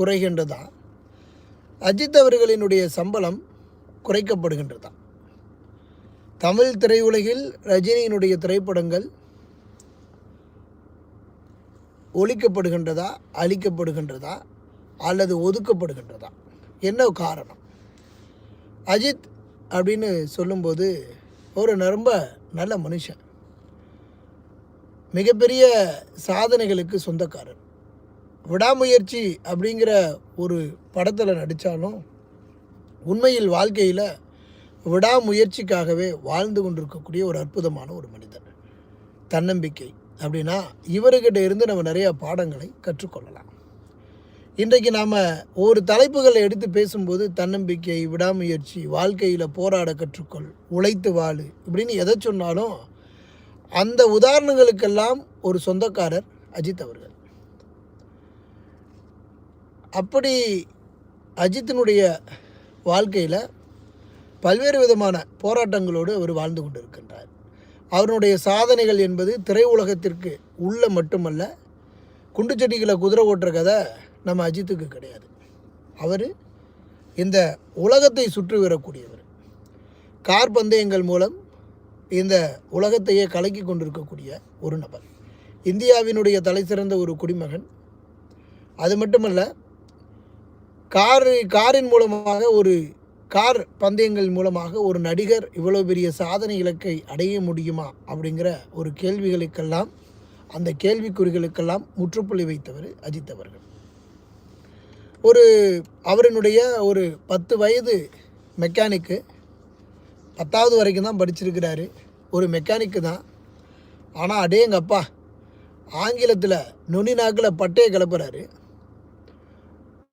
குறைகின்றதா? அஜித் அவர்களினுடைய சம்பளம் குறைக்கப்படுகின்றதா? தமிழ் திரையுலகில் ரஜினியினுடைய திரைப்படங்கள் ஒழிக்கப்படுகின்றதா அழிக்கப்படுகின்றதா அல்லது ஒதுக்கப்படுகின்றதா? என்ன காரணம்? அஜித் அப்படின்னு சொல்லும்போது ஒரு ரொம்ப நல்ல மனுஷன். மிகப்பெரிய சாதனைகளுக்கு சொந்தக்காரர். விடாமுயற்சி அப்படிங்கிற ஒரு படத்தில் நடித்தாலும் உண்மையில் வாழ்க்கையில் விடாமுயற்சிக்காகவே வாழ்ந்து கொண்டிருக்கக்கூடிய ஒரு அற்புதமான ஒரு மனிதன். தன்னம்பிக்கை. அப்படின்னா இவர்கிட்ட இருந்து நம்ம நிறைய பாடங்களை கற்றுக்கொள்ளலாம். இன்றைக்கு நாம் ஒரு தலைப்புகளை எடுத்து பேசும்போது தன்னம்பிக்கை விடாமுயற்சி வாழ்க்கையில் போராட கற்றுக்கொள் உழைத்து வாழு இப்படின்னு எதை சொன்னாலும் அந்த உதாரணங்களுக்கெல்லாம் ஒரு சொந்தக்காரர் அஜித் அவர்கள். அப்படி அஜித்தினுடைய வாழ்க்கையில் பல்வேறு விதமான போராட்டங்களோடு அவர் வாழ்ந்து கொண்டிருக்கின்றார். அவருடைய சாதனைகள் என்பது திரையுலகத்திற்கு உள்ள மட்டுமல்ல குண்டுச்செடிகளை குதிரை ஓட்டுற கதை நம்ம அஜித்துக்கு கிடையாது. அவர் இந்த உலகத்தை சுற்றி வரக்கூடியவர். கார் பந்தயங்கள் மூலம் இந்த உலகத்தையே கலக்கி கொண்டிருக்கக்கூடிய ஒரு நபர். இந்தியாவினுடைய தலை சிறந்த ஒரு குடிமகன். அது மட்டுமல்ல காரு காரின் மூலமாக ஒரு கார் பந்தயங்கள் மூலமாக ஒரு நடிகர் இவ்வளோ பெரிய சாதனை இலக்கை அடைய முடியுமா? அப்படிங்கிற ஒரு கேள்விகளுக்கெல்லாம் அந்த கேள்விக்குறிகளுக்கெல்லாம் முற்றுப்புள்ளி வைத்தவர் அஜித் அவர்கள். ஒரு அவரினுடைய ஒரு பத்து வயது மெக்கானிக்கு பத்தாவது வரைக்கும் தான் படிச்சிருக்கிறாரு. ஒரு மெக்கானிக்கு தான். ஆனால் அடேங்கப்பா ஆங்கிலத்தில் நுனி நாக்கில் பட்டையை கிளப்புறாரு.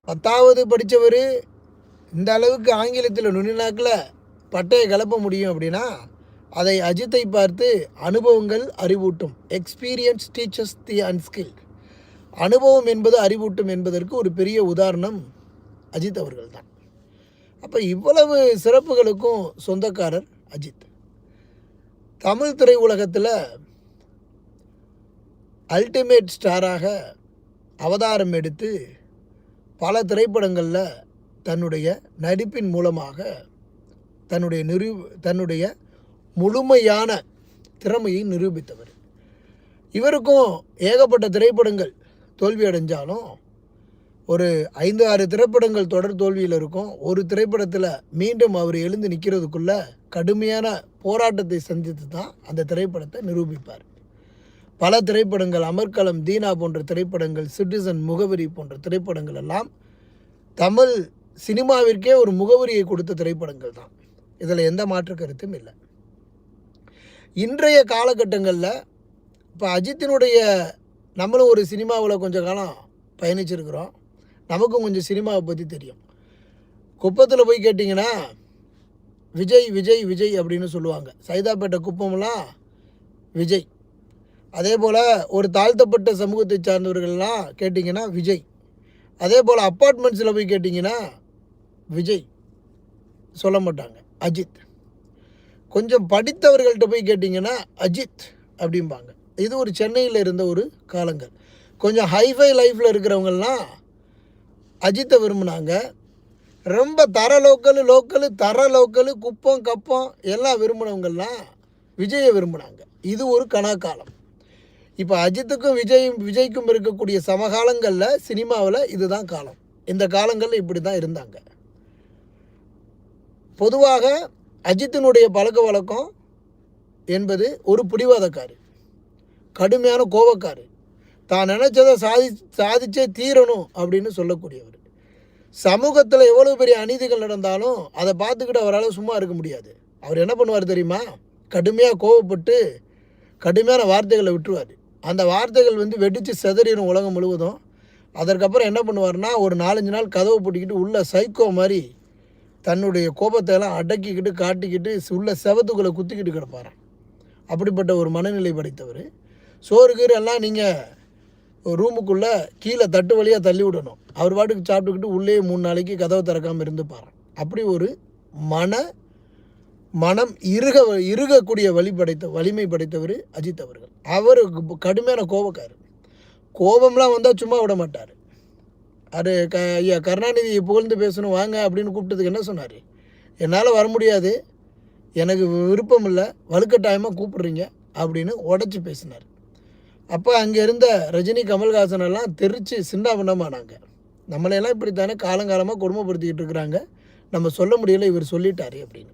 பத்தாவது படித்தவர் இந்த அளவுக்கு ஆங்கிலத்தில் நுண்ணினாக்கில் பட்டையை கிளப்ப முடியும் அப்படின்னா அதை அஜித்தை பார்த்து அனுபவங்கள் அறிவூட்டும். எக்ஸ்பீரியன்ஸ் டீச்சர்ஸ் தி அன்ஸ்கில் அனுபவம் என்பது அறிவூட்டும் என்பதற்கு ஒரு பெரிய உதாரணம் அஜித் அவர்கள் தான் அப்போ இவ்வளவு சிறப்புகளுக்கும் சொந்தக்காரர் அஜித். தமிழ் திரையுலகத்தில் அல்டிமேட் ஸ்டாராக அவதாரம் எடுத்து பல திரைப்படங்களில் தன்னுடைய நடிப்பின் மூலமாக தன்னுடைய நிரூ தன்னுடைய முழுமையான திறமையை நிரூபித்தவர். இவருக்கும் ஏகப்பட்ட திரைப்படங்கள் தோல்வி அடைஞ்சாலும் ஒரு ஐந்து ஆறு திரைப்படங்கள் தொடர் தோல்வியில் இருக்கும். ஒரு திரைப்படத்தில் மீண்டும் அவர் எழுந்து நிற்கிறதுக்குள்ள கடுமையான போராட்டத்தை சந்தித்து தான் அந்த திரைப்படத்தை நிரூபிப்பார். பல திரைப்படங்கள் அமர்க்களம் தீனா போன்ற திரைப்படங்கள் சிட்டிசன் முகவரி போன்ற திரைப்படங்கள் எல்லாம் தமிழ் சினிமாவிற்கே ஒரு முகவரியை கொடுத்த திரைப்படங்கள் தான். இதில் எந்த மாற்று கருத்தும் இல்லை. இன்றைய காலகட்டங்களில் இப்போ அஜித்தினுடைய நம்மளும் ஒரு சினிமாவில் கொஞ்ச காலம் பயணிச்சிருக்கிறோம். நமக்கும் கொஞ்சம் சினிமாவை பற்றி தெரியும். குப்பத்தில் போய் கேட்டிங்கன்னா விஜய் விஜய் விஜய் அப்படின்னு சொல்லுவாங்க. சைதாப்பேட்டை குப்பம்லாம் விஜய். அதே போல் ஒரு தாழ்த்தப்பட்ட சமூகத்தை சார்ந்தவர்கள்லாம் கேட்டிங்கன்னா விஜய். அதே போல் அப்பார்ட்மெண்ட்ஸில் போய் கேட்டிங்கன்னா விஜய். சொல்ல மாட்டாங்க. அஜித். கொஞ்சம் படித்தவர்கள்ட்ட போய் கேட்டிங்கன்னா அஜித் அப்படிம்பாங்க. இது ஒரு சென்னையில் இருந்த ஒரு காலங்கள். கொஞ்சம் ஹைஃபை லைஃப்பில் இருக்கிறவங்கெல்லாம் அஜித்தை விரும்பினாங்க. ரொம்ப தர லோக்கலு லோக்கலு தர லோக்கலு குப்பம் கப்பம் எல்லாம் விரும்பினவங்கெல்லாம் விஜயை விரும்பினாங்க. இது ஒரு கணக்காலம் இப்போ அஜித்துக்கும் விஜயும் விஜய்க்கும் இருக்கக்கூடிய சமகாலங்களில் சினிமாவில் இதுதான் காலம். இந்த காலங்களில் இப்படி தான் இருந்தாங்க. பொதுவாக அஜித்தினுடைய பழக்க வழக்கம் என்பது ஒரு பிடிவாதக்காரு. கடுமையான கோபக்காரு தான் நினச்சதை சாதி சாதிச்சே தீரணும் அப்படின்னு சொல்லக்கூடியவர். சமூகத்தில் எவ்வளோ பெரிய அநீதிகள் நடந்தாலும் அதை பார்த்துக்கிட்டு அவரால் சும்மா இருக்க முடியாது. அவர் என்ன பண்ணுவார் தெரியுமா? கடுமையாக கோவப்பட்டு கடுமையான வார்த்தைகளை விட்டுருவார். அந்த வார்த்தைகள் வந்து வெடித்து செதறிடும் உலகம் முழுவதும். அதற்கப்புறம் என்ன பண்ணுவார்னா ஒரு நாலஞ்சு நாள் கதவை பூட்டிக்கிட்டு உள்ள சைக்கோ மாதிரி தன்னுடைய கோபத்தை எல்லாம் அடக்கிக்கிட்டு காட்டிக்கிட்டு உள்ள செவத்துக்குள்ளே குத்திக்கிட்டு கிடப்பார் அப்படிப்பட்ட ஒரு மனநிலை படைத்தவர். சோறு கீறு எல்லாம் நீங்கள் ரூமுக்குள்ளே கீழே தட்டு வழியாக தள்ளி விடணும். அவர் பாட்டுக்கு சாப்பிட்டுக்கிட்டு உள்ளே மூணு நாளைக்கு கதவை திறக்காமல் இருந்துப்பாராம். அப்படி ஒரு மன மனம் இருக இருகக்கூடிய வழி படைத்த வலிமை படைத்தவர் அஜித் அவர்கள். அவர் கடுமையான கோபக்காரர் கோபம்லாம் வந்தால் சும்மா விட மாட்டார். அது க ஐயா கருணாநிதியை புகழ்ந்து பேசணும் வாங்க அப்படின்னு கூப்பிட்டதுக்கு என்ன சொன்னார்? என்னால் வர முடியாது. எனக்கு விருப்பம் இல்லை. வலுக்கட்டாயமாக கூப்பிடுறீங்க அப்படின்னு உடச்சி பேசினார். அப்போ அங்கே இருந்த ரஜினி கமல்ஹாசன் எல்லாம் தெரிச்சு சின்னாபின்னமானாங்க நம்மளையெல்லாம் இப்படித்தானே காலங்காலமாக கொடுமைப்படுத்திக்கிட்டு இருக்கிறாங்க. நம்ம சொல்ல முடியல இவர் சொல்லிட்டாரு அப்படின்னு.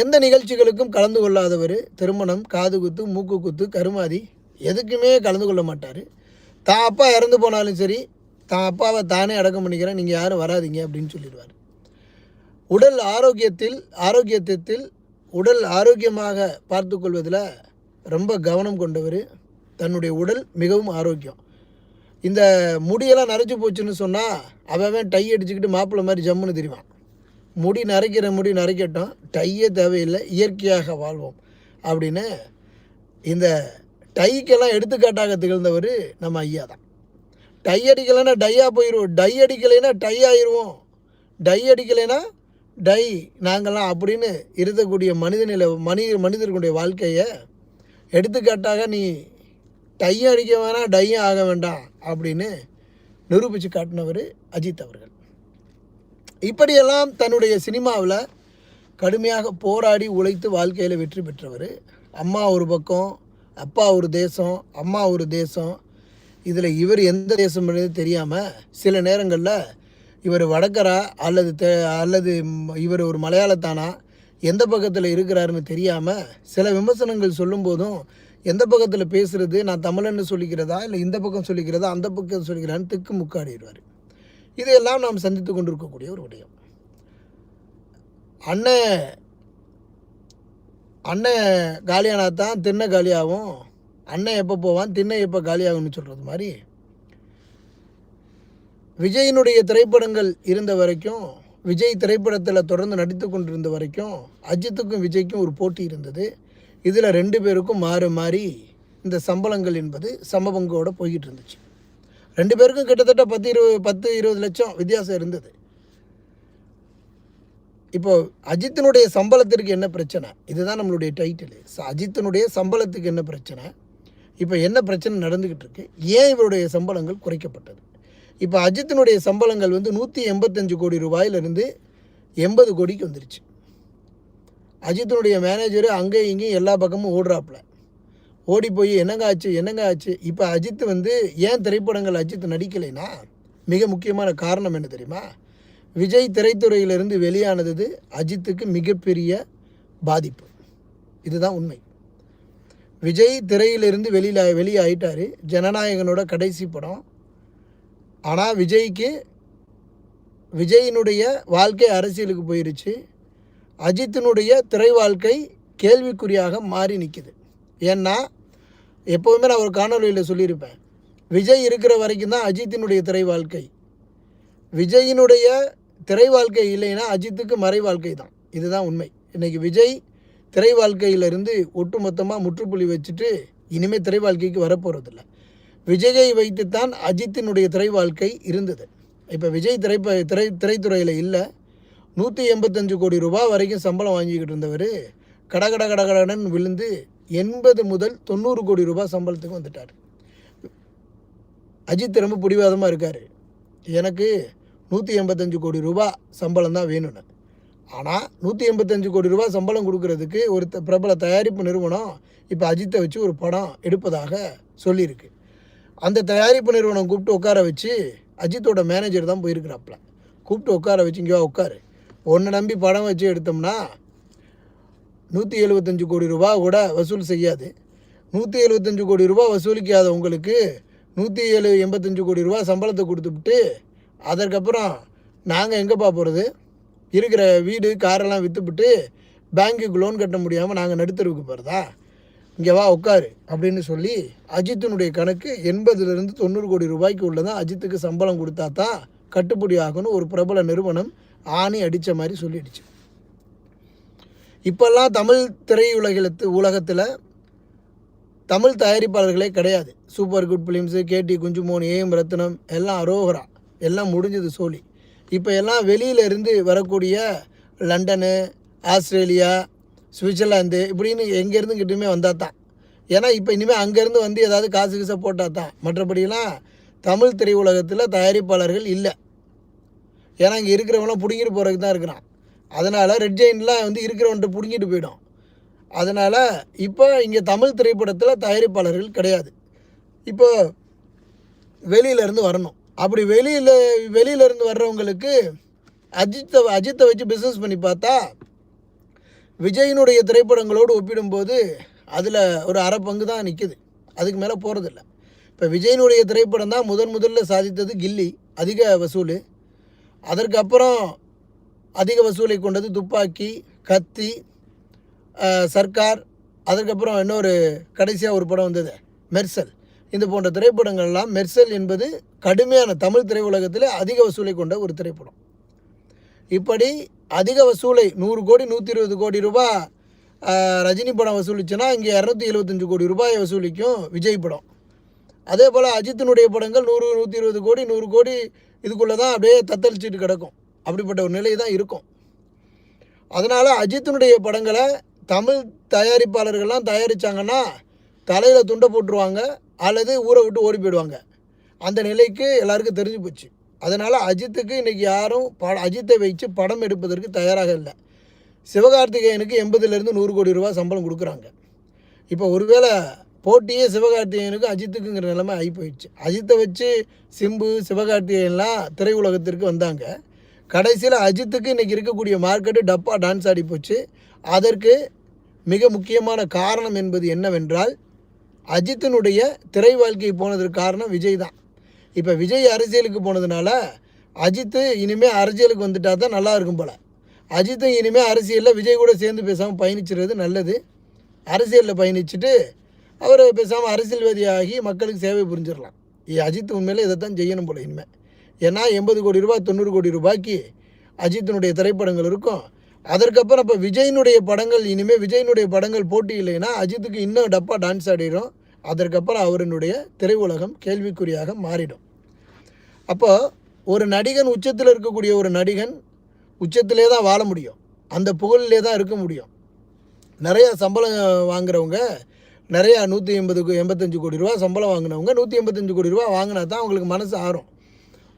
எந்த நிகழ்ச்சிகளுக்கும் கலந்து கொள்ளாதவர் திருமணம் காது குத்து மூக்கு குத்து கருமாதி எதுக்குமே கலந்து கொள்ள மாட்டார். தான் அப்பா இறந்து போனாலும் சரி தான் அப்பாவை தானே அடக்கம் பண்ணிக்கிறேன் நீங்கள் யாரும் வராதீங்க அப்படின்னு சொல்லிடுவார். உடல் ஆரோக்கியத்தில் ஆரோக்கியத்தில் உடல் ஆரோக்கியமாக பார்த்து கொள்வதில் ரொம்ப கவனம் கொண்டவர் தன்னுடைய உடல் மிகவும் ஆரோக்கியம். இந்த முடியெல்லாம் நரைச்சி போச்சுன்னு சொன்னால் அவன் டை அடிச்சுக்கிட்டு மாப்பிள்ளை மாதிரி ஜம்முன்னு தெரிவான். முடி நரைக்கிற முடி நரைக்கட்டும் டையே தேவையில்லை இயற்கையாக வாழ்வோம். அப்படின்னு இந்த டைக்கெல்லாம் எடுத்துக்காட்டாக திகழ்ந்தவர் நம்ம ஐயா தான். டை அடிக்கலைன்னா டையாக போயிடுவோம் டை அடிக்கலைன்னா டை ஆயிடுவோம் டை அடிக்கலைன்னா டை. நாங்கள்லாம் அப்படின்னு இருக்கக்கூடிய மனிதனில மனித மனிதர்களுடைய வாழ்க்கையை எடுத்துக்காட்டாக நீ டையும் அடிக்க வேணாம் டையும் ஆக வேண்டாம் அப்படின்னு நிரூபித்து காட்டினவர் அஜித் அவர்கள். இப்படியெல்லாம் தன்னுடைய சினிமாவில் கடுமையாக போராடி உழைத்து வாழ்க்கையில் வெற்றி பெற்றவர். அம்மா ஒரு பக்கம் அப்பா ஒரு தேசம் அம்மா ஒரு தேசம். இதில் இவர் எந்த தேசம் தெரியாமல் சில நேரங்களில் இவர் வடக்கரா அல்லது தெ அல்லது இவர் ஒரு மலையாளத்தானா எந்த பக்கத்தில் இருக்கிறாருன்னு தெரியாமல் சில விமர்சனங்கள் சொல்லும்போதும் எந்த பக்கத்தில் பேசுகிறது நான் தமிழன்னு சொல்லிக்கிறதா இல்லை இந்த பக்கம் சொல்லிக்கிறதா அந்த பக்கம் சொல்லிக்கிறான்னு திக்கு முக்காடிடுவார். இதையெல்லாம் நாம் சந்தித்து கொண்டிருக்கக்கூடிய ஒரு விடயம். அண்ணன் அண்ணன் காலியானா தான் தின்ன காலியாகும். அண்ணன் எப்போ போவான்? தின்ன எப்போ காலியாகும்னு சொல்கிறது மாதிரி விஜயினுடைய திரைப்படங்கள் இருந்த வரைக்கும் விஜய் திரைப்படத்தில் தொடர்ந்து நடித்து கொண்டிருந்த வரைக்கும் அஜித்துக்கும் விஜய்க்கும் ஒரு போட்டி இருந்தது. இதில் ரெண்டு பேருக்கும் மாறி மாறி இந்த சம்பளங்கள் என்பது சமபங்கோட போய்கிட்டு இருந்துச்சு. ரெண்டு பேருக்கும் கிட்டத்தட்ட பத்து இருபது பத்து இருபது லட்சம் வித்தியாசம் இருந்தது. இப்போ அஜித்தினுடைய சம்பளத்திற்கு என்ன பிரச்சனை? இதுதான் நம்மளுடைய டைட்டில் அஜித்தினுடைய சம்பளத்துக்கு என்ன பிரச்சனை? இப்போ என்ன பிரச்சனை நடந்துக்கிட்டு இருக்கு? ஏன் இவருடைய சம்பளங்கள் குறைக்கப்பட்டது? இப்போ அஜித்தினுடைய சம்பளங்கள் வந்து நூற்றி எண்பத்தஞ்சு கோடி ரூபாயிலிருந்து எண்பது கோடிக்கு வந்துருச்சு. அஜித்தினுடைய மேனேஜரு அங்கேயும் இங்கேயும் எல்லா பக்கமும் ஓடுறாப்புல. ஓடி போய் என்னங்க ஆச்சு? என்னங்க ஆச்சு? இப்போ அஜித் வந்து ஏன் திரைப்படங்கள் அஜித் நடிக்கலைன்னா மிக முக்கியமான காரணம் என்ன தெரியுமா? விஜய் திரைத்துறையிலிருந்து வெளியானது அஜித்துக்கு மிகப்பெரிய பாதிப்பு. இதுதான் உண்மை. விஜய் திரையிலிருந்து வெளியில் வெளியே ஜனநாயகனோட கடைசி படம். ஆனால் விஜய்க்கு விஜயினுடைய வாழ்க்கை அரசியலுக்கு போயிருச்சு. அஜித்தினுடைய திரை வாழ்க்கை கேள்விக்குறியாக மாறி நிற்கிது ஏன்னா எப்போவுமே நான் ஒரு காணொலியில் சொல்லியிருப்பேன். விஜய் இருக்கிற வரைக்கும் தான் அஜித்தினுடைய திரை வாழ்க்கை விஜயினுடைய திரை வாழ்க்கை இல்லைன்னா அஜித்துக்கு மறை வாழ்க்கை தான். இதுதான் உண்மை. இன்றைக்கி விஜய் திரை வாழ்க்கையிலிருந்து ஒட்டுமொத்தமாக முற்றுப்புள்ளி வச்சுட்டு இனிமேல் திரை வாழ்க்கைக்கு வரப்போகிறதில்ல விஜயை வைத்துத்தான் அஜித்தினுடைய திரை வாழ்க்கை இருந்தது. இப்போ விஜய் திரைப்ப திரை திரைத்துறையில் இல்லை. நூற்றி எண்பத்தஞ்சு கோடி ரூபாய் வரைக்கும் சம்பளம் வாங்கிக்கிட்டு இருந்தவர் கடகட கடகடன்னு விழுந்து எண்பது முதல் தொண்ணூறு கோடி ரூபாய் சம்பளத்துக்கு வந்துட்டார். அஜித் ரொம்ப பிடிவாதமாக இருக்கார். எனக்கு நூற்றி எண்பத்தஞ்சு கோடி ரூபாய் சம்பளம் தான் வேணும்னு. ஆனால் நூற்றி எண்பத்தஞ்சு கோடி ரூபாய் சம்பளம் கொடுக்கறதுக்கு ஒரு பிரபல தயாரிப்பு நிறுவனம் இப்போ அஜித்தை வச்சு ஒரு படம் எடுப்பதாக சொல்லியிருக்கு. அந்த தயாரிப்பு நிறுவனம் கூப்பிட்டு உட்கார வச்சு அஜித்தோட மேனேஜர் தான் போயிருக்கிறாப்புல. கூப்பிட்டு உட்கார வச்சு இங்கே உட்காரு. ஒன்றை நம்பி படம் வச்சு எடுத்தோம்னா நூற்றி எழுபத்தஞ்சு கோடி ரூபா கூட வசூல் செய்யாது. நூற்றி எழுபத்தஞ்சு கோடி ரூபா வசூலிக்காத உங்களுக்கு நூற்றி ஏழு எண்பத்தஞ்சு கோடி ரூபா சம்பளத்தை கொடுத்துவிட்டு அதற்கப்புறம் நாங்கள் எங்கேப்பா போகிறது இருக்கிற வீடு காரெல்லாம் விற்றுப்புட்டு பேங்க்குக்கு லோன் கட்ட முடியாமல் நாங்கள் நடுத்தருவுக்கு போகிறதா இங்கே வா உட்காரு அப்படின்னு சொல்லி அஜித்தினுடைய கணக்கு எண்பதுலேருந்து தொண்ணூறு கோடி ரூபாய்க்கு உள்ளதான் அஜித்துக்கு சம்பளம் கொடுத்தா தான் கட்டுப்படி ஆகணும் ஒரு பிரபல நிறுவனம் ஆணி அடித்த மாதிரி சொல்லிடுச்சு. இப்போல்லாம் தமிழ் திரையுலகத்து உலகத்தில் தமிழ் தயாரிப்பாளர்களே கிடையாது. Super good films K T Kunjumon A M Ratnam எல்லாம் அரோகரா. எல்லாம் முடிஞ்சது சோழி. இப்போ எல்லாம் வெளியில இருந்து வரக்கூடிய லண்டனு ஆஸ்திரேலியா சுவிட்சர்லாந்து இப்படின்னு எங்கேருந்து கிட்டேயுமே வந்தால் தான் ஏன்னா இப்போ இனிமேல் அங்கேருந்து வந்து ஏதாவது காசு கீசை போட்டால் தான் மற்றபடியெல்லாம் தமிழ் திரையுலகத்தில் தயாரிப்பாளர்கள் இல்லை. ஏன்னா இங்கே இருக்கிறவங்களாம் பிடுங்கிட்டு போகிறதுக்கு தான் இருக்கிறான். அதனால் ரெட் ஜெயின்லாம் வந்து இருக்கிறவன்ட்டு பிடுங்கிட்டு போயிடும். அதனால் இப்போ இங்கே தமிழ் திரைப்படத்தில் தயாரிப்பாளர்கள் கிடையாது. இப்போ வெளியிலேருந்து வரணும். அப்படி வெளியில் வெளியிலேருந்து வர்றவங்களுக்கு அஜித்தை அஜித்தை வச்சு பிஸ்னஸ் பண்ணி பார்த்தா விஜயினுடைய திரைப்படங்களோடு ஒப்பிடும்போது அதில் ஒரு அரை பங்கு தான் நிற்குது அதுக்கு மேலே போகிறதில்ல இப்போ விஜயினுடைய திரைப்படம் தான் முதன் முதல்ல சாதித்தது கில்லி அதிக வசூல். அதற்கப்புறம் அதிக வசூலை கொண்டது துப்பாக்கி கத்தி சர்க்கார் அதற்கப்புறம் இன்னொரு கடைசியாக ஒரு படம் வந்தது மெர்சல். இந்த போன்ற திரைப்படங்கள்லாம் மெர்சல் என்பது கடுமையான தமிழ் திரையுலகத்தில் அதிக வசூலை கொண்ட ஒரு திரைப்படம். இப்படி அதிக வசூலை நூறு கோடி நூற்றி இருபது கோடி ரூபாய் ரஜினி படம் வசூலிச்சுன்னா இங்கே இரநூத்தி எழுபத்தஞ்சு கோடி ரூபாயை வசூலிக்கும் விஜய் படம். அதே போல் அஜித்தினுடைய படங்கள் நூறு நூற்றி இருபது கோடி நூறு கோடி இதுக்குள்ளே தான் அப்படியே தத்தளிச்சிட்டு கிடக்கும். அப்படிப்பட்ட ஒரு நிலை தான் இருக்கும். அதனால் அஜித்தினுடைய படங்களை தமிழ் தயாரிப்பாளர்கள்லாம் தயாரித்தாங்கன்னா தலையில் துண்டை போட்டுருவாங்க அல்லது ஊரை விட்டு ஓடி போயிடுவாங்க. அந்த நிலைக்கு எல்லாருக்கும் தெரிஞ்சு போச்சு. அதனால் அஜித்துக்கு இன்றைக்கி யாரும் பட அஜித்தை வச்சு படம் எடுப்பதற்கு தயாராக இல்லை. சிவகார்த்திகேயனுக்கு எண்பதுலேருந்து நூறு கோடி ரூபா சம்பளம் கொடுக்குறாங்க. இப்போ ஒருவேளை போட்டியே சிவகார்த்திகேயனுக்கும் அஜித்துக்குங்கிற நிலைமை ஆகி போயிடுச்சு அஜித்தை வச்சு சிம்பு சிவகார்த்திகேயன்லாம் திரையுலகத்திற்கு வந்தாங்க. கடைசியில் அஜித்துக்கு இன்றைக்கி இருக்கக்கூடிய மார்க்கெட்டு டப்பா டான்ஸ் ஆடி போச்சு. அதற்கு மிக முக்கியமான காரணம் என்பது என்னவென்றால் அஜித்தினுடைய திரை வாழ்க்கை போனதற்கு காரணம் விஜய் தான். இப்போ விஜய் அரசியலுக்கு போனதுனால அஜித்து இனிமேல் அரசியலுக்கு வந்துட்டா தான் நல்லா இருக்கும் போல். அஜித்தும் இனிமேல் அரசியலில் விஜய் கூட சேர்ந்து பேசாமல் பயணிச்சிடுறது நல்லது. அரசியலில் பயணிச்சுட்டு அவர் பேசாமல் அரசியல்வாதியாகி மக்களுக்கு சேவை புரிஞ்சிடலாம். அஜித் உண்மையில் இதை தான் செய்யணும் போல இனிமேல் ஏன்னா எண்பது கோடி ரூபாய் தொண்ணூறு கோடி ரூபாய்க்கு அஜித்தினுடைய திரைப்படங்கள் இருக்கும். அதற்கப்புறம் இப்போ விஜயினுடைய படங்கள் இனிமேல் விஜயினுடைய படங்கள் போட்டி இல்லைன்னா அஜித்துக்கு இன்னும் டப்பா டான்ஸ் ஆடிடும் அதற்கப்புறம் அவரினுடைய திரையுலகம் கேள்விக்குறியாக மாறிடும். அப்போ ஒரு நடிகன் உச்சத்தில் இருக்கக்கூடிய ஒரு நடிகன் உச்சத்திலே தான் வாழ முடியும். அந்த புகழிலே தான் இருக்க முடியும். நிறையா சம்பளம் வாங்குறவங்க நிறையா நூற்றி எண்பது எண்பத்தஞ்சு கோடி ரூபா சம்பளம் வாங்கினவங்க நூற்றி எண்பத்தஞ்சு கோடி ரூபா வாங்கினா தான் அவங்களுக்கு மனசு ஆறும்.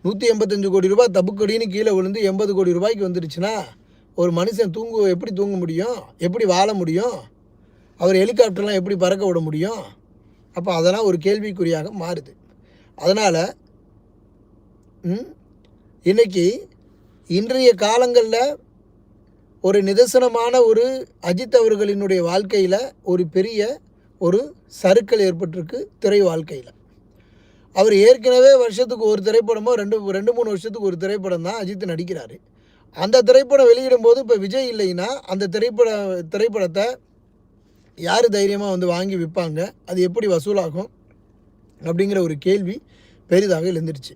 நூற்றி எண்பத்தஞ்சு கோடி ரூபாய் தப்புக்கடின்னு கீழே விழுந்து எண்பது கோடி ரூபாய்க்கு வந்துருச்சுன்னா ஒரு மனுஷன் தூங்கு எப்படி தூங்க முடியும்? எப்படி வாழ முடியும்? அவர் ஹெலிகாப்டர்லாம் எப்படி பறக்க விட முடியும்? அப்போ அதெல்லாம் ஒரு கேள்விக்குறியாக மாறுது. அதனால் இன்றைக்கி இன்றைய காலங்களில் ஒரு நிதர்சனமான ஒரு அஜித் அவர்களினுடைய வாழ்க்கையில் ஒரு பெரிய ஒரு சறுக்கல் ஏற்பட்டிருக்கு திரை வாழ்க்கையில். அவர் ஏற்கனவே வருஷத்துக்கு ஒரு திரைப்படமோ ரெண்டு ரெண்டு மூணு வருஷத்துக்கு ஒரு திரைப்படம் தான் அஜித் நடிக்கிறாரு. அந்த திரைப்படம் வெளியிடும்போது இப்போ விஜய் இல்லைன்னா அந்த திரைப்பட திரைப்படத்தை யார் தைரியமாக வந்து வாங்கி விற்பாங்க அது எப்படி வசூலாகும்? அப்படிங்கிற ஒரு கேள்வி பெரிதாக எழுந்துருச்சு.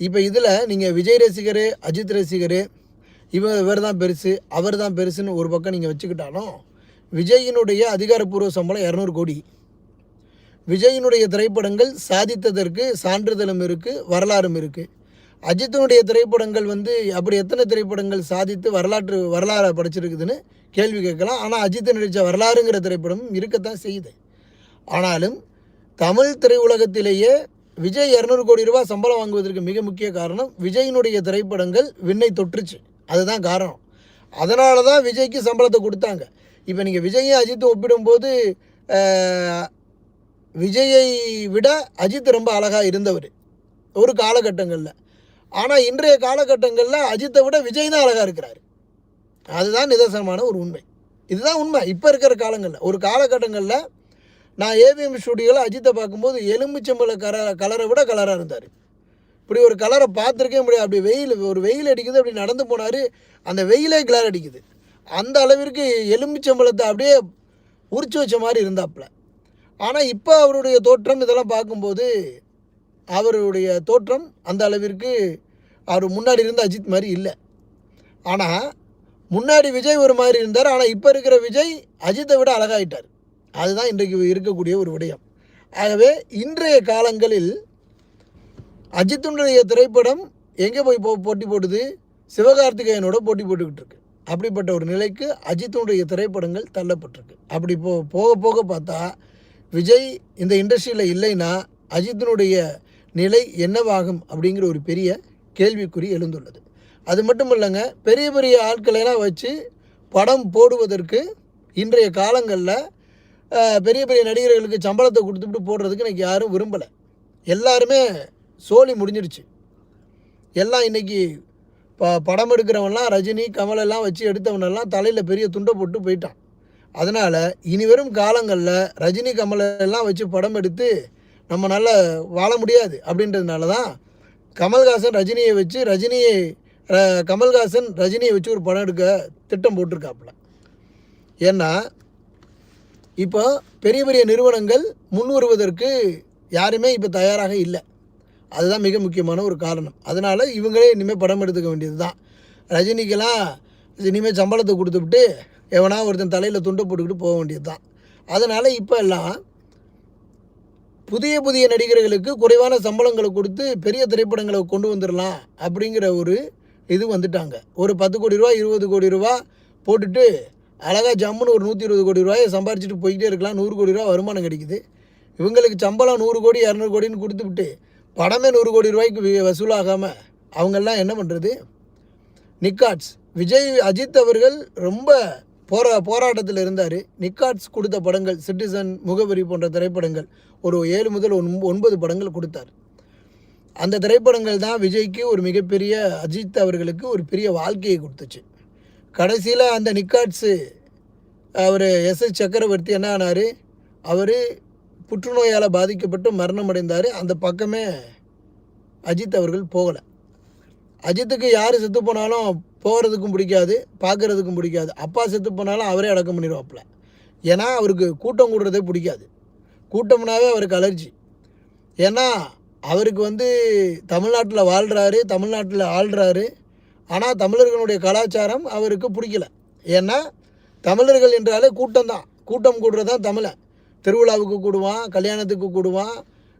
இப்போ இதில் நீங்கள் விஜய் ரசிகர் அஜித் ரசிகர் இவர் இவர் தான் பெருசு அவர் தான் பெருசுன்னு ஒரு பக்கம் நீங்கள் வச்சுக்கிட்டாலும் விஜயினுடைய அதிகாரப்பூர்வ சம்பளம் இரநூறு கோடி. விஜயினுடைய திரைப்படங்கள் சாதித்ததற்கு சான்றிதழும் இருக்குது வரலாறும் இருக்குது அஜித்தினுடைய திரைப்படங்கள் வந்து அப்படி எத்தனை திரைப்படங்கள் சாதித்து வரலாற்று வரலாறை படைச்சிருக்குதுன்னு கேள்வி கேட்கலாம். ஆனால் அஜித் நடித்த வரலாறுங்கிற திரைப்படமும் இருக்கத்தான் செய்யுது. ஆனாலும் தமிழ் திரையுலகத்திலேயே விஜய் இரநூறு கோடி ரூபாய் சம்பளம் வாங்குவதற்கு மிக முக்கிய காரணம் விஜயினுடைய திரைப்படங்கள் விண்ணை தொற்றுச்சு. அதுதான் காரணம். அதனால தான் விஜய்க்கு சம்பளத்தை கொடுத்தாங்க. இப்போ நீங்கள் விஜயும் அஜித்தும் ஒப்பிடும்போது விஜயை விட அஜித் ரொம்ப அழகாக இருந்தவர். ஒரு காலகட்டங்களில். ஆனால் இன்றைய காலகட்டங்களில் அஜித்தை விட விஜய் தான் அழகாக இருக்கிறார். அதுதான் நிதர்சனமான ஒரு உண்மை. இதுதான் உண்மை. இப்போ இருக்கிற காலங்களில். ஒரு காலகட்டங்களில் நான் ஏவிஎம் ஸ்டுடியோவில் அஜித்தை பார்க்கும்போது எலும்புச்சம்பள கர கலரை விட கலராக இருந்தார். இப்படி ஒரு கலரை பார்த்துருக்கே முடியாது. அப்படி வெயில் ஒரு வெயில் அடிக்குது அப்படி நடந்து போனார். அந்த வெயிலே கிளர் அடிக்குது. அந்த அளவிற்கு எலும்புச்சம்பளத்தை அப்படியே உரிச்சு வச்ச மாதிரி இருந்தாப்புல. ஆனால் இப்போ அவருடைய தோற்றம் இதெல்லாம் பார்க்கும்போது அவருடைய தோற்றம் அந்த அளவிற்கு அவர் முன்னாடி இருந்த அஜித் மாதிரி இல்லை. ஆனால் முன்னாடி விஜய் ஒரு மாதிரி இருந்தார். ஆனால் இப்போ இருக்கிற விஜய் அஜித்தை விட அழகாயிட்டார். அதுதான் இன்றைக்கு இருக்கக்கூடிய ஒரு விடயம். ஆகவே இன்றைய காலங்களில் அஜித்துடைய திரைப்படம் எங்கே போய் போ போட்டி போடுது? சிவகார்த்திகேயனோட போட்டி போட்டுக்கிட்டு இருக்கு. அப்படிப்பட்ட ஒரு நிலைக்கு அஜித்துடைய திரைப்படங்கள் தள்ளப்பட்டிருக்கு. அப்படி போ போக போக பார்த்தா விஜய் இந்த இண்டஸ்ட்ரியில் இல்லைன்னா அஜித்தினுடைய நிலை என்னவாகும் அப்படிங்கிற ஒரு பெரிய கேள்விக்குறி எழுந்துள்ளது. அது மட்டும் இல்லைங்க பெரிய பெரிய ஆட்களெல்லாம் வச்சு படம் போடுவதற்கு இன்றைய காலங்களில் பெரிய பெரிய நடிகர்களுக்கு சம்பளத்தை கொடுத்துட்டு போடுறதுக்கு இன்றைக்கி யாரும் விரும்பலை. எல்லாருமே சோலி முடிஞ்சிருச்சு. எல்லாம் இன்றைக்கி ப படம் எடுக்கிறவன்லாம் ரஜினி கமல் எல்லாம் வச்சு எடுத்தவனெல்லாம் தலையில் பெரிய துண்டை போட்டு போயிட்டான். அதனால் இனி வரும் காலங்களில் ரஜினி கமலெல்லாம் வச்சு படம் எடுத்து நம்மளால் வாழ முடியாது அப்படின்றதுனால தான் கமல்ஹாசன் ரஜினியை வச்சு ரஜினியை ர- கமல்ஹாசன் ரஜினியை வச்சு ஒரு படம் எடுக்க திட்டம் போட்டிருக்காப்புல. ஏன்னா இப்போ பெரிய பெரிய நிறுவனங்கள் முன் வருவதற்கு யாருமே இப்போ தயாராக இல்லை. அதுதான் மிக முக்கியமான ஒரு காரணம். அதனால் இவங்களே இனிமேல் படம் எடுத்துக்க வேண்டியது தான் ரஜினிக்கெல்லாம் இனிமேல் சம்பளத்தை கொடுத்துவிட்டு எவனா ஒருத்தன் தலையில் துண்டை போட்டுக்கிட்டு போக வேண்டியது தான் அதனால் இப்போ எல்லாம் புதிய புதிய நடிகர்களுக்கு குறைவான சம்பளங்களை கொடுத்து பெரிய திரைப்படங்களை கொண்டு வந்துடலாம் அப்படிங்கிற ஒரு இது வந்துட்டாங்க. ஒரு பத்து கோடி ரூபா இருபது கோடி ரூபா போட்டுட்டு அழகாக ஜம்முன்னு ஒரு நூற்றி இருபது கோடி ரூபாயை சம்பாரிச்சிட்டு போய்கிட்டே இருக்கலாம். நூறு கோடி ரூபா வருமானம் கிடைக்குது. இவங்களுக்கு சம்பளம் நூறு கோடி இரநூறு கோடின்னு கொடுத்துவிட்டு படமே நூறு கோடி ரூபாய்க்கு வசூலாகாமல் அவங்கெல்லாம் என்ன பண்ணுறது நிக்காட்ஸ். விஜய் அஜித் அவர்கள் ரொம்ப போரா போராட்டத்தில் இருந்தார். நிக்காட்ஸ் கொடுத்த படங்கள் சிட்டிசன் முகவரி போன்ற திரைப்படங்கள் ஒரு ஏழு முதல் ஒன்- ஒன்பது படங்கள் கொடுத்தார். அந்த திரைப்படங்கள் தான் விஜய்க்கு ஒரு மிகப்பெரிய அஜித் அவர்களுக்கு ஒரு பெரிய வாழ்க்கையை கொடுத்துச்சு. கடைசியில் அந்த நிக்காட்ஸு அவர் எஸ் எஸ் சக்கரவர்த்தி என்ன ஆனார்? அவர் புற்றுநோயால் பாதிக்கப்பட்டு மரணம் அடைந்தார் அந்த பக்கமே அஜித் அவர்கள் போகலை. அஜித்துக்கு யார் செத்து போனாலும் போகிறதுக்கும் பிடிக்காது பார்க்குறதுக்கும் பிடிக்காது. அப்பா செத்து போனாலும் அவரே அடக்கம் பண்ணிடுவாப்புல. ஏன்னா அவருக்கு கூட்டம் கூடுறதே பிடிக்காது. கூட்டம்னாவே அவருக்கு அலர்ஜி ஏன்னா அவருக்கு வந்து தமிழ்நாட்டில் வாழ்கிறாரு தமிழ்நாட்டில் ஆள்றாரு. ஆனால் தமிழர்களுடைய கலாச்சாரம் அவருக்கு பிடிக்கல. ஏன்னா தமிழர்கள் என்றாலே கூட்டம் தான். கூட்டம் கூடுறது தான் தமிழை. திருவிழாவுக்கு கூடுவான் கல்யாணத்துக்கு கூடுவான்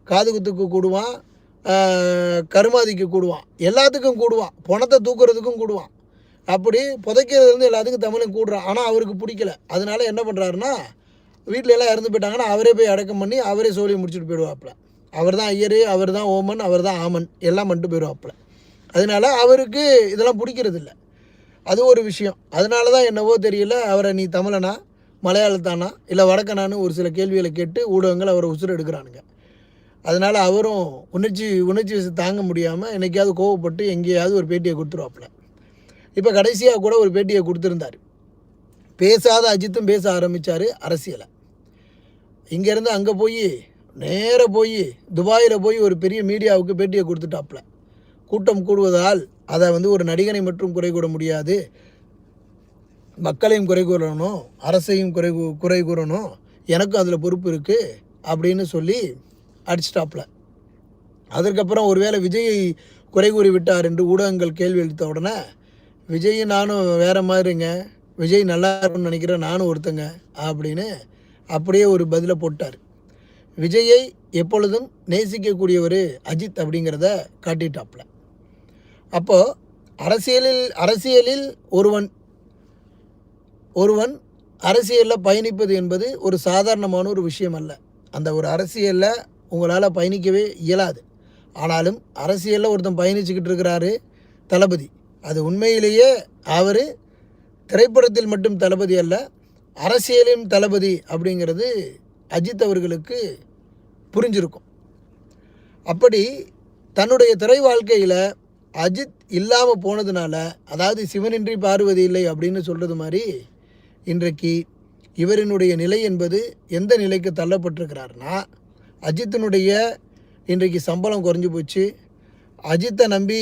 காதுகுத்துக்கு கூடுவான். கருமாதிக்கு கூடுவான். எல்லாத்துக்கும் கூடுவான். பணத்தை தூக்குறதுக்கும் கூடுவான். அப்படி புதைக்கிறதுலேருந்து எல்லாத்துக்கும் தமிழன் கூடுறான். ஆனால் அவருக்கு பிடிக்கல. அதனால என்ன பண்ணுறாருன்னா வீட்டில் எல்லாம் இறந்து போயிட்டாங்கன்னா அவரே போய் அடக்கம் பண்ணி அவரே சோழியை முடிச்சுட்டு போயிடுவாப்புல. அவர் தான் ஐயர் அவர் தான் ஓமன் அவர் தான் ஆமன் எல்லாம் பண்ணிட்டு போயிடுவாப்புல. அதனால அவருக்கு இதெல்லாம் பிடிக்கிறதில்ல. அது ஒரு விஷயம். அதனால தான் என்னவோ தெரியல அவரை நீ தமிழனா மலையாளத்தானா இல்லை வடக்கனான்னு ஒரு சில கேள்விகளை கேட்டு ஊடகங்கள் அவரை உசுறு எடுக்கிறானுங்க. அதனால் அவரும் உணர்ச்சி உணர்ச்சி வசதி தாங்க முடியாமல் என்றைக்காவது கோவப்பட்டு எங்கேயாவது ஒரு பேட்டியை கொடுத்துருவாப்புல. இப்போ கடைசியாக கூட ஒரு பேட்டியை கொடுத்துருந்தார். பேசாத அஜித்தும் பேச ஆரம்பித்தார் அரசியலை. இங்கேருந்து அங்கே போய் நேராக போய் துபாயில் போய் ஒரு பெரிய மீடியாவுக்கு பேட்டியை கொடுத்துட்டாப்புல. கூட்டம் கூடுவதால் அதை வந்து ஒரு நடிகனை மட்டும் குறை கூற முடியாது. மக்களையும் குறை கூறணும் அரசையும் குறை குறை கூறணும் எனக்கும் அதில் பொறுப்பு இருக்குது அப்படின்னு சொல்லி அடிச்சிட்டாப்புல. அதற்கப்புறம் ஒருவேளை விஜயை குறை கூறி விட்டார் என்று ஊடகங்கள் கேள்வி எழுத்த உடனே விஜய் நானும் வேறு மாதிரிங்க. விஜய் நல்லா இருக்கும்னு நினைக்கிறேன். நானும் ஒருத்தங்க. அப்படின்னு அப்படியே ஒரு பதிலை போட்டார். விஜயை எப்பொழுதும் நேசிக்கக்கூடியவர் அஜித் அப்படிங்கிறத காட்டிட்டாப்புல. அப்போது அரசியலில் அரசியலில் ஒருவன் ஒருவன் அரசியலில் பயணிப்பது என்பது ஒரு சாதாரணமான ஒரு விஷயம் அல்ல. அந்த ஒரு அரசியலில் உங்களால் பயணிக்கவே இயலாது. ஆனாலும் அரசியலில் ஒருத்தன் பயணிச்சுக்கிட்டு இருக்கிறாரு தளபதி. அது உண்மையிலேயே அவர் திரைப்படத்தில் மட்டும் தளபதி அல்ல அரசியலின் தளபதி அப்படிங்கிறது அஜித் அவர்களுக்கு புரிஞ்சிருக்கும். அப்படி தன்னுடைய திரை வாழ்க்கையில் அஜித் இல்லாமல் போனதுனால அதாவது சிவனின்றி பார்வதி இல்லை அப்படின்னு சொல்கிறது மாதிரி இன்றைக்கு இவரினுடைய நிலை என்பது எந்த நிலைக்கு தள்ளப்பட்டிருக்கிறார்னா அஜித்தினுடைய இன்றைக்கு சம்பளம் குறைஞ்சி போச்சு. அஜித்தை நம்பி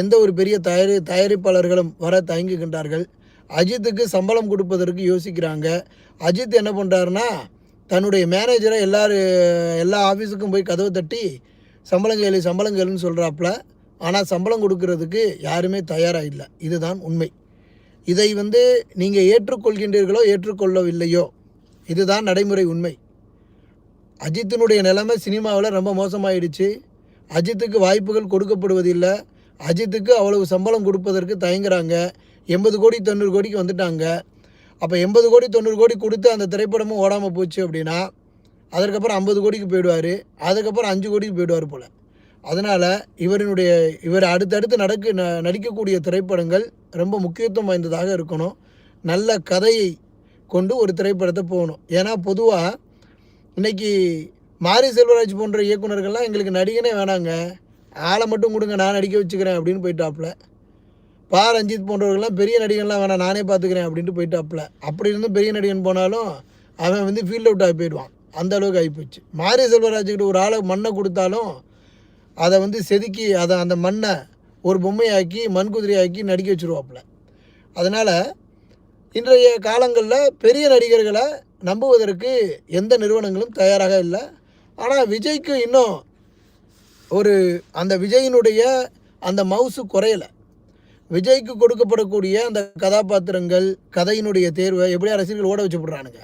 எந்த ஒரு பெரிய தயாரி தயாரிப்பாளர்களும் வர தயங்குகின்றார்கள். அஜித்துக்கு சம்பளம் கொடுப்பதற்கு யோசிக்கிறாங்க. அஜித் என்ன பண்ணுறாருன்னா தன்னுடைய மேனேஜரை எல்லார் எல்லா ஆஃபீஸுக்கும் போய் கதவை தட்டி சம்பளம் கேளு சம்பளம் கேளுன்னு சொல்கிறாப்புல ஆனால் சம்பளம் கொடுக்கறதுக்கு யாருமே தயாராக இல்லை. இதுதான் உண்மை. இதை வந்து நீங்கள் ஏற்றுக்கொள்கின்றீர்களோ ஏற்றுக்கொள்ளவில்லையோ இதுதான் நடைமுறை உண்மை. அஜித்தினுடைய நிலைமை சினிமாவில் ரொம்ப மோசமாயிடுச்சு. அஜித்துக்கு வாய்ப்புகள் கொடுக்கப்படுவதில்லை. அஜித்துக்கு அவ்வளவு சம்பளம் கொடுப்பதற்கு தயங்குறாங்க. எண்பது கோடி தொண்ணூறு கோடிக்கு வந்துட்டாங்க. அப்போ எண்பது கோடி தொண்ணூறு கோடி கொடுத்து அந்த திரைப்படமும் ஓடாமல் போச்சு அப்படின்னா அதற்கப்புறம் ஐம்பது கோடிக்கு போயிடுவார். அதுக்கப்புறம் அஞ்சு கோடிக்கு போயிடுவார் போல். அதனால் இவரினுடைய இவர் அடுத்தடுத்து நடக்க ந நடிக்கக்கூடிய திரைப்படங்கள் ரொம்ப முக்கியத்துவம் வாய்ந்ததாக இருக்கணும். நல்ல கதையை கொண்டு ஒரு திரைப்படத்தை போகணும். ஏன்னா பொதுவாக இன்னைக்கு மாரி செல்வராஜ் போன்ற இயக்குனர்கள்லாம் எங்களுக்கு நடிகனே வேணாங்க. ஆளை மட்டும் கொடுங்க நான் நடிக்க வச்சுக்கிறேன் அப்படின்னு போயிட்டாப்புல. பா. ரஞ்சித் போன்றவர்கள்லாம் பெரிய நடிகன்லாம் வேணாம் நானே பார்த்துக்கிறேன் அப்படின்ட்டு போயிட்டாப்புல. அப்படி இருந்தும் பெரிய நடிகன் போனாலும் அவன் வந்து ஃபீல்ட் அவுட் ஆகி போயிடுவான். அந்த அளவுக்கு ஆகிப்போச்சு மாரி செல்வராஜுக்கிட்ட ஒரு ஆளை மண்ணை கொடுத்தாலும் அதை வந்து செதுக்கி அதை அந்த மண்ணை ஒரு பொம்மையாக்கி மண் குதிரையாக்கி நடிக்க வச்சுருவாப்புல. அதனால் இன்றைய காலங்களில் பெரிய நடிகர்களை நம்புவதற்கு எந்த நிறுவனங்களும் தயாராக இல்லை. ஆனால் விஜய்க்கு இன்னும் ஒரு அந்த விஜயினுடைய அந்த மவுசு குறையலை. விஜய்க்கு கொடுக்கப்படக்கூடிய அந்த கதாபாத்திரங்கள் கதையினுடைய தேர்வை எப்படியா ரசிகர்கள் ஓட வச்சு விட்றானுங்க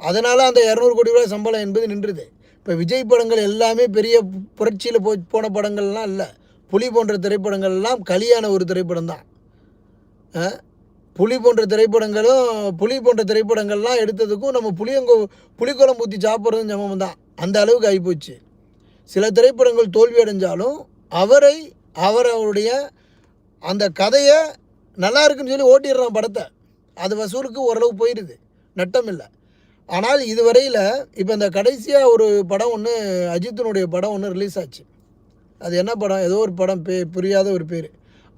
அதனால் அந்த இரநூறு கோடி ரூபாய் சம்பளம் என்பது நின்றுது. இப்போ விஜய் படங்கள் எல்லாமே பெரிய புரட்சியில் போ போன படங்கள்லாம் இல்லை. புலி போன்ற திரைப்படங்கள்லாம் கலியான ஒரு திரைப்படம் தான் புலி போன்ற திரைப்படங்களும் புலி போன்ற திரைப்படங்கள்லாம் எடுத்ததுக்கும் நம்ம புளியங்கோ புளிக்குழம்பு ஊற்றி சாப்பிட்றதும் சமம் தான் அந்த அளவுக்கு ஆகிப்போச்சு சில திரைப்படங்கள் தோல்வி அடைஞ்சாலும் அவரை அவர் அவருடைய அந்த கதையை நல்லா இருக்குன்னு சொல்லி ஓட்டிடுறான் படத்தை. அது வசூலுக்கு ஓரளவு போயிடுது நட்டம் இல்லை. ஆனால் இதுவரையில் இப்போ இந்த கடைசியாக ஒரு படம் ஒன்று அஜித்தினுடைய படம் ஒன்று ரிலீஸ் ஆச்சு. அது என்ன படம்? ஏதோ ஒரு படம் பே புரியாத ஒரு பேர்.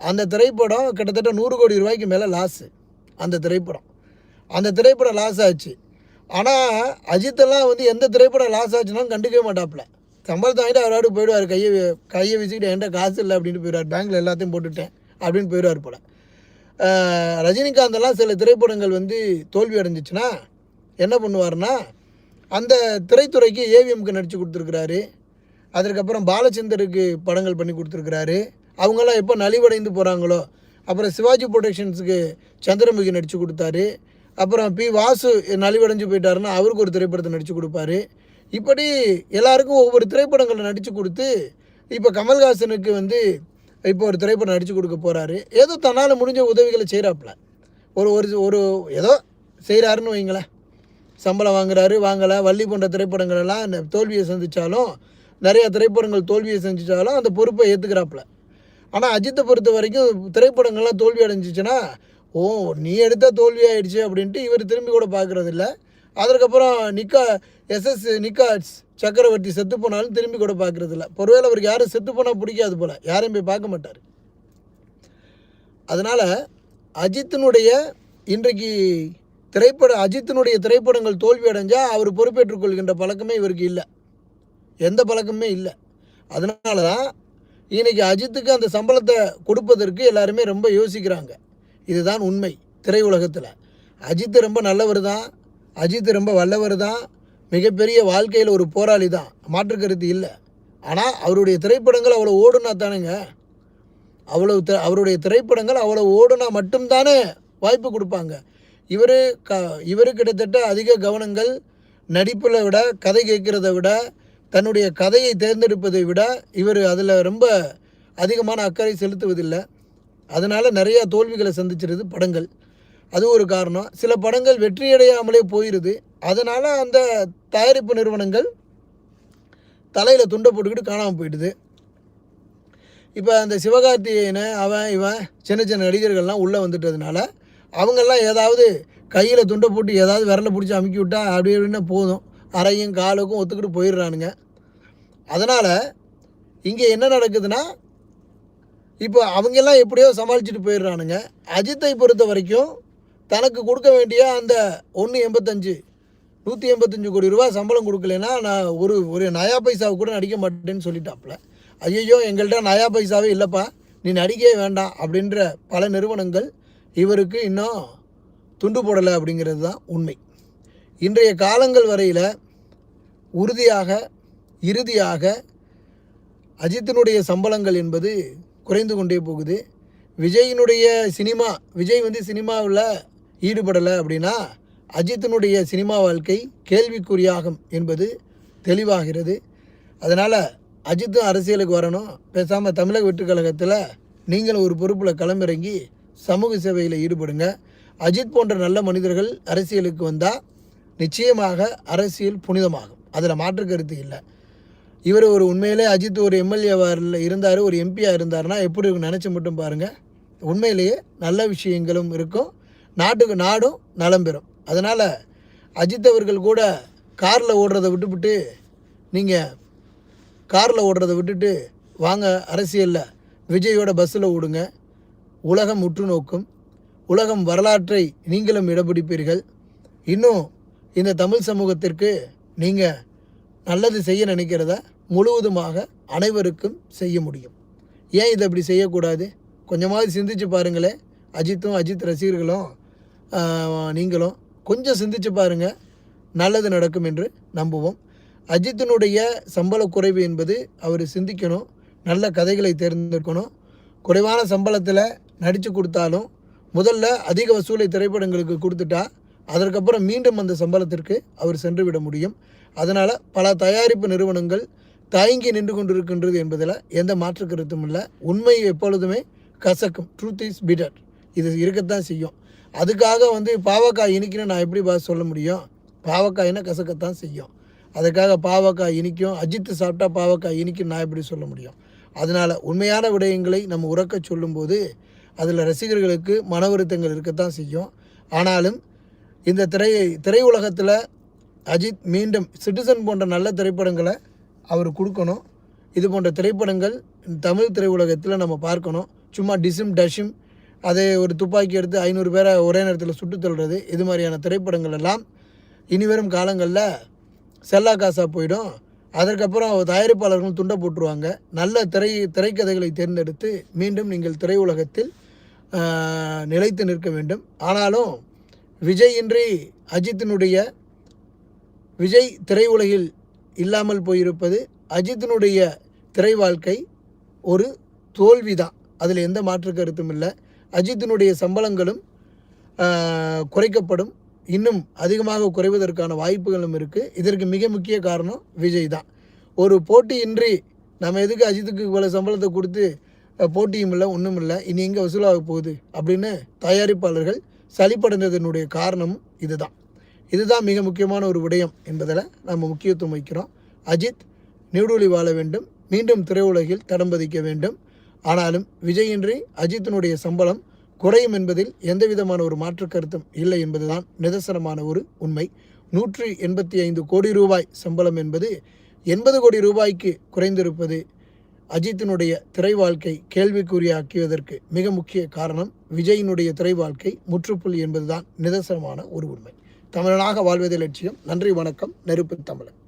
அந்த திரைப்படம் கிட்டத்தட்ட நூறு கோடி ரூபாய்க்கு மேலே லாஸு அந்த திரைப்படம். அந்த திரைப்படம் லாஸ் ஆச்சு. ஆனால் அஜித்தெல்லாம் வந்து எந்த திரைப்படம் லாஸ் ஆச்சுனாலும் கண்டுக்கவே மாட்டாப்புல சம்பளத்தை வாங்கிட்டு அவராடு போயிடுவார். கையை கையை வீசிக்கிட்டு என்கிட்ட காசு இல்லை அப்படின்ட்டு போயிடுவார். பேங்க்கில் எல்லாத்தையும் போட்டுட்டேன் அப்படின்னு போயிடுவார் போல். ரஜினிகாந்தெல்லாம் சில திரைப்படங்கள் வந்து தோல்வி அடைஞ்சிச்சுன்னா என்ன பண்ணுவார்னா அந்த திரைத்துறைக்கு ஏவிஎம்க்கு நடித்து கொடுத்துருக்குறாரு. அதற்கப்புறம் பாலச்சந்தருக்கு படங்கள் பண்ணி கொடுத்துருக்குறாரு. அவங்கெல்லாம் எப்போ நலிவடைந்து போகிறாங்களோ அப்புறம் சிவாஜி ப்ரொடக்ஷன்ஸுக்கு சந்திரமுகி நடித்து கொடுத்தாரு. அப்புறம் பி வாசு நலிவடைஞ்சு போயிட்டாருன்னா அவருக்கு ஒரு திரைப்படத்தை நடித்து கொடுப்பாரு. இப்படி எல்லாருக்கும் ஒவ்வொரு திரைப்படங்களை நடித்து கொடுத்து இப்போ கமல்ஹாசனுக்கு வந்து இப்போ ஒரு திரைப்படம் நடித்து கொடுக்க போகிறாரு ஏதோ தன்னால் முடிஞ்ச உதவிகளை செய்கிறாப்புல ஒரு ஒரு ஒரு ஏதோ செய்கிறாருன்னு வைங்களேன். சம்பளம் வாங்குறாரு வாங்கலை வள்ளி போன்ற திரைப்படங்கள் எல்லாம் தோல்வியை சந்தித்தாலும் நிறையா திரைப்படங்கள் தோல்வியை செஞ்சிச்சாலும் அந்த பொறுப்பை ஏற்றுக்கிறாப்புல ஆனால் அஜித்தை பொறுத்த வரைக்கும் திரைப்படங்கள்லாம் தோல்வி அடைஞ்சிச்சுன்னா ஓ நீ எடுத்தால் தோல்வி ஆயிடுச்சு அப்படின்ட்டு இவர் திரும்பி கூட பார்க்குறது இல்லை அதற்கப்புறம் நிக்கா எஸ்எஸ் நிக்காட்ஸ் சக்கரவர்த்தி செத்து போனாலும் திரும்பி கூட பார்க்குறது இல்லை ஒருவேளை அவருக்கு யாரும் செத்து போனால் பிடிக்காது போல். யாரையும் போய் பார்க்க மாட்டார். அதனால் அஜித்தினுடைய இன்றைக்கு திரைப்பட அஜித்தினுடைய திரைப்படங்கள் தோல்வி அடைஞ்சால் அவர் பொறுப்பேற்றுக்கொள்கின்ற பழக்கமே இவருக்கு இல்லை. எந்த பழக்கமே இல்லை. அதனால தான் இன்றைக்கி அஜித்துக்கு அந்த சம்பளத்தை கொடுப்பதற்கு எல்லாருமே ரொம்ப யோசிக்கிறாங்க. இதுதான் உண்மை திரையுலகத்தில். அஜித் ரொம்ப நல்லவர் தான். அஜித் ரொம்ப வல்லவர் தான். மிகப்பெரிய வாழ்க்கையில் ஒரு போராளி தான். மாற்றுக்கருத்து இல்லை. ஆனால் அவருடைய திரைப்படங்கள் அவ்வளோ ஓடுனா தானுங்க? அவ்வளோ அவருடைய திரைப்படங்கள் அவ்வளோ ஓடுனா மட்டும்தானே வாய்ப்பு கொடுப்பாங்க. இவர் க இவர் கிட்டத்தட்ட அதிக கவனங்கள் நடிப்பில் விட கதை கேட்குறத விட தன்னுடைய கதையை தேர்ந்தெடுப்பதை விட இவர் அதில் ரொம்ப அதிகமான அக்கறை செலுத்துவதில்லை. அதனால் நிறையா தோல்விகளை சந்திச்சிருது படங்கள். அது ஒரு காரணம். சில படங்கள் வெற்றியடையாமலே போயிடுது அதனால் அந்த தயாரிப்பு நிறுவனங்கள் தலையில் துண்டை போட்டுக்கிட்டு காணாமல் போயிடுது. இப்போ அந்த சிவகார்த்திகேயனை அவன் இவன் சின்ன சின்ன நடிகர்கள்லாம் உள்ளே வந்துட்டதுனால அவங்கெல்லாம் ஏதாவது கையில் துண்டை போட்டு ஏதாவது விரலை பிடிச்சி அமுக்கி விட்டா அப்படி அப்படின்னா போதும். அறையும் காலுக்கும் ஒத்துக்கிட்டு போயிடுறானுங்க. அதனால் இங்கே என்ன நடக்குதுன்னா இப்போ அவங்கெல்லாம் எப்படியோ சமாளிச்சுட்டு போயிடுறானுங்க. அஜித்தை பொறுத்த வரைக்கும் தனக்கு கொடுக்க வேண்டிய அந்த ஒன்று எண்பத்தஞ்சு நூற்றி எண்பத்தஞ்சு கோடி ரூபா சம்பளம் கொடுக்கலன்னா நான் ஒரு ஒரு நயா பைசாவை கூட நடிக்க மாட்டேன்னு சொல்லிட்டாப்புல. ஐயோ எங்கள்கிட்ட நயா பைசாவே இல்லைப்பா நீ நடிக்கவே வேண்டாம் அப்படின்ற பல நிறுவனங்கள் இவருக்கு இன்னும் துண்டு போடலை அப்படிங்கிறது தான் உண்மை. இன்றைய காலங்கள் வரையில் உறுதியாக இறுதியாக அஜித்தினுடைய சம்பளங்கள் என்பது குறைந்து கொண்டே போகுது. விஜயினுடைய சினிமா விஜய் வந்து சினிமாவில் ஈடுபடலை அப்படின்னா அஜித்தினுடைய சினிமா வாழ்க்கை கேள்விக்குறியாகும் என்பது தெளிவாகிறது. அதனால் அஜித்தும் அரசியலுக்கு வரணும். பேசாமல் தமிழக வெற்றுக்கழகத்தில் நீங்கள் நீங்களும் ஒரு பொறுப்பில் களமிறங்கி சமூக சேவையில் ஈடுபடுங்க. அஜித் போன்ற நல்ல மனிதர்கள் அரசியலுக்கு வந்தால் நிச்சயமாக அரசியல் புனிதமாகும். அதில் மாற்று கருத்து இல்லை. இவர் ஒரு உண்மையிலே அஜித் ஒரு எம்எல்ஏவாக இருந்தார் ஒரு எம்பியாக இருந்தாருன்னா எப்படி இருக்கும் நினச்சி மட்டும் பாருங்கள் உண்மையிலேயே நல்ல விஷயங்களும் இருக்கும். நாட்டுக்கு நாடும் நலம் பெறும். அதனால் அஜித் அவர்கள் கூட காரில் ஓடுறதை விட்டுவிட்டு நீங்கள் காரில் ஓடுறதை விட்டுட்டு வாங்க அரசியலில் விஜயோட பஸ்ஸில் ஓடுங்க. உலகம் உற்று நோக்கும். உலகம் வரலாற்றை நீங்களும் இடப்பிடிப்பீர்கள் இன்னும் இந்த தமிழ் சமூகத்திற்கு நீங்கள் நல்லது செய்ய நினைக்கிறத முழுவதுமாக அனைவருக்கும் செய்ய முடியும். ஏன் இதை அப்படி செய்யக்கூடாது? கொஞ்சமாவது சிந்திச்சு பாருங்களேன் அஜித்தும் அஜித் ரசிகர்களும் நீங்களும் கொஞ்சம் சிந்திச்சு பாருங்கள் நல்லது நடக்கும் என்று நம்புவோம். அஜித்தினுடைய சம்பள குறைவு என்பது அவர் சிந்திக்கணும். நல்ல கதைகளை தேர்ந்தெடுக்கணும். குறைவான சம்பளத்தில் நடித்து கொடுத்தாலும் முதல்ல அதிக வசூலை திரைப்படங்களுக்கு கொடுத்துட்டா அதற்கப்புறம் மீண்டும் அந்த சம்பளத்திற்கு அவர் சென்று விட முடியும். அதனால் பல தயாரிப்பு நிறுவனங்கள் தயங்கி நின்று கொண்டிருக்கின்றது என்பதில் எந்த மாற்று கருத்தும் இல்லை. உண்மை எப்பொழுதுமே கசக்கும். ட்ரூத் இஸ் பிடர் இது இருக்கத்தான் செய்யும். அதுக்காக வந்து பாவக்காய் இனிக்குன்னு நான் எப்படி பா சொல்ல முடியும்? பாவக்காயினா கசக்கத்தான் செய்யும். அதுக்காக பாவக்காய் இனிக்கும். அஜித்து சாப்பிட்டா பாவக்காய் இனிக்கும் நான் எப்படி சொல்ல முடியும்? அதனால் உண்மையான விடயங்களை நம்ம உறக்க சொல்லும்போது அதில் ரசிகர்களுக்கு மன வருத்தங்கள் இருக்கத்தான் செய்யும். ஆனாலும் இந்த திரையை திரையுலகத்தில் அஜித் மீண்டும் சிட்டிசன் போன்ற நல்ல திரைப்படங்களை அவர் கொடுக்கணும். இது போன்ற திரைப்படங்கள் தமிழ் திரையுலகத்தில் நம்ம பார்க்கணும். சும்மா டிசிம் டஷிம் அதை ஒரு துப்பாக்கி எடுத்து ஐநூறு பேரை ஒரே நேரத்தில் சுட்டு தள்ளுறது இது மாதிரியான திரைப்படங்கள் எல்லாம் இனிவரும் காலங்களில் செல்லா காசாக போயிடும். அதற்கப்புறம் தயாரிப்பாளர்கள் துண்டை போட்டுருவாங்க. நல்ல திரை திரைக்கதைகளை தேர்ந்தெடுத்து மீண்டும் நீங்கள் திரையுலகத்தில் நிலைத்து நிற்க வேண்டும். ஆனாலும் விஜய் இன்றி அஜித்தினுடைய விஜய் திரையுலகில் இல்லாமல் போயிருப்பது அஜித்தினுடைய திரை வாழ்க்கை ஒரு தோல்வி தான் அதில் எந்த மாற்று கருத்தும் இல்லை. அஜித்தினுடைய சம்பளங்களும் குறைக்கப்படும். இன்னும் அதிகமாக குறைவதற்கான வாய்ப்புகளும் இருக்குது இதற்கு மிக முக்கிய காரணம் விஜய் தான் ஒரு போட்டியின்றி நம்ம எதுக்கு அஜித்துக்கு இவ்வளோ சம்பளத்தை கொடுத்து போட்டியும் இல்லை ஒன்றும் இல்லை இனி எங்கே வசூலாக போகுது அப்படின்னு தயாரிப்பாளர்கள் சளிப்படைந்ததனுடைய காரணமும் இதுதான். இதுதான் மிக முக்கியமான ஒரு விடயம் என்பதில் நம்ம முக்கியத்துவம் வைக்கிறோம். அஜித் நீடூழி வாழ வேண்டும் மீண்டும் திரையுலகில் தடம் பதிக்க வேண்டும். ஆனாலும் விஜயின்றி அஜித்தினுடைய சம்பளம் குறையும் என்பதில் எந்த விதமான ஒரு மாற்று கருத்தும் இல்லை என்பதுதான் நிதர்சனமான ஒரு உண்மை. நூற்றி எண்பத்தி ஐந்து கோடி ரூபாய் சம்பளம் என்பது எண்பது கோடி ரூபாய்க்கு குறைந்திருப்பது அஜித்தினுடைய திரை வாழ்க்கை கேள்விக்குறியாக்கியதற்கு மிக முக்கிய காரணம் விஜயினுடைய திரை வாழ்க்கை முற்றுப்புள்ளி என்பதுதான் நிதர்சனமான ஒரு உண்மை. தமிழனாக வாழ்வதே லட்சியம். நன்றி வணக்கம். நெருப்பு தமிழன்.